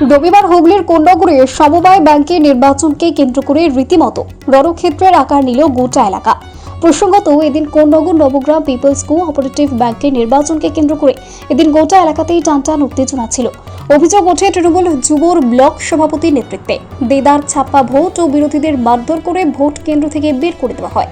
রবিবার হুগলির কোন্ডগরে সমবায় ব্যাংকের নির্বাচনকে কেন্দ্র করে রীতিমতো রণক্ষেত্রের আকার নিল গোটা এলাকা। প্রসঙ্গত, এদিন Konnagar Nabagram peoples cooperative ব্যাংকের নির্বাচনকে কেন্দ্র করে এদিন গোটা এলাকাতেই টানটান উত্তেজনা ছিল। অভিযোগ ওঠে, তৃণমূল যুবর ব্লক সভাপতির নেতৃত্বে। দেদার ছাপ্পা ভোট ও বিরোধীদের মারধর করে ভোট কেন্দ্র থেকে বের করে দেওয়া হয়।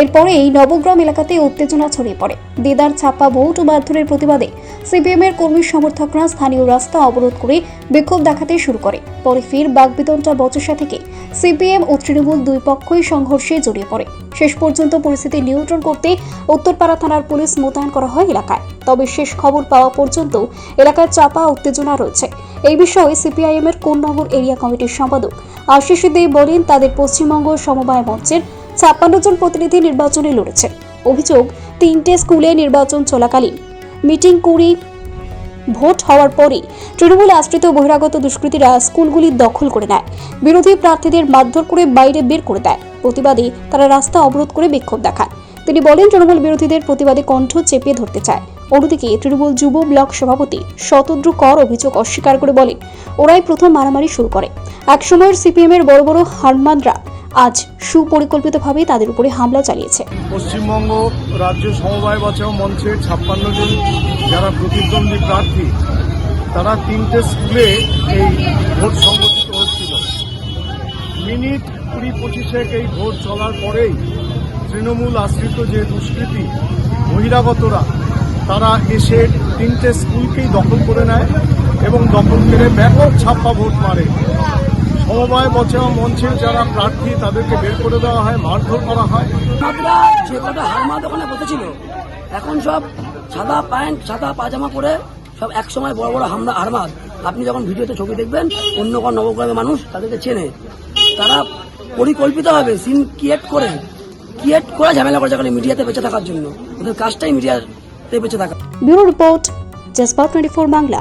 এরপরেই নবগ্রাম এলাকাতে উত্তেজনা ছড়িয়ে পড়ে। দেদার ছাপ্পা ভোট মারধরের প্রতিবাদে সিপিএম এর কর্মী সমর্থকরা স্থানীয় রাস্তা অবরোধ করে বিক্ষোভ দেখাতে শুরু করে। পরে ফির বাগবিতণ্ডা বচসা থেকে সিপিএম ও তৃণমূল দুই পক্ষই সংঘর্ষে জড়িয়ে পড়ে। শেষ পর্যন্ত পরিস্থিতি নিয়ন্ত্রণ করতে উত্তরপাড়া থানার পুলিশ মোতায়েন করা হয় এলাকায়। তবে শেষ খবর পাওয়া পর্যন্ত এলাকায় চাপা উত্তেজনা রয়েছে। এই বিষয়ে সিপিআইএম এর কোন্নগর এরিয়া কমিটির সম্পাদক আশিস দে বলেন, তাদের পশ্চিমবঙ্গ সমবায় মঞ্চের ছাপ্পান্ন জন প্রতিনিধি নির্বাচনে লড়েছে। অভিযোগ, তিনটে স্কুলে নির্বাচন চলাকালীন। মিটিং কুড়ি ভোট হওয়ার পরেই তৃণমূল আশ্রিত বহিরাগত দুষ্কৃতীরা স্কুলগুলি দখল করে নেয়। বিরোধী প্রার্থীদের মারধর করে বাইরে বের করে দেয়। প্রতিবাদে তারা রাস্তা অবরোধ করে বিক্ষোভ দেখায় তিনি বলেন, তৃণমূল বিরোধীদের প্রতিবাদে কণ্ঠ চেপে ধরতে চায়। অন্যদিকে তৃণমূল যুব ব্লক সভাপতি শতদ্রু কর অভিযোগ অস্বীকার করে বলেন, ওরাই প্রথম মারামারি শুরু করে। একসময়ের সিপিএম এর বড় বড় হারমানরা আজ সুপরিকল্পিতভাবে তাদের উপরে হামলা চালিয়েছে। পশ্চিমবঙ্গ রাজ্য সমবায় বাঁচাও মঞ্চের ছাপ্পান্ন জন যারা প্রতিদ্বন্দ্বী প্রার্থী, তারা তিনটে স্কুলে এই ভোট সংগঠিত হচ্ছিল। মিনিট কুড়ি পঁচিশেক এই ভোট চলার পরেই তৃণমূল আশ্রিত যে দুষ্কৃতি বহিরাগতরা, তারা এসে তিনটে স্কুলকেই দখল করে নেয় এবং দখল করে ব্যাপক ছাপ্পা ভোট মারে। সমবায় বাঁচাও মঞ্চের যারা প্রার্থী তাদেরকে বের করে দেওয়া হয় মারধর করা হয়। যে কটা হারমা দোকানে বসেছিল এখন সব সাদা প্যান্ট সাদা পাজামা পরে সব এক সময় বড় বড় হামলা হারমাদ আপনি যখন ভিডিওতে ছবি দেখবেন অন্য কোন নবগ্রামের মানুষ তাদেরকে চেনে। তারা পরিকল্পিতভাবে সিন ক্রিয়েট করে ক্রিয়েট করে ঝামেলা করে যখন মিডিয়াতে বেঁচে থাকার জন্য। ওদের কাজটাই মিডিয়াতে বেঁচে থাকা। Bureau report Jazba twenty four Bangla.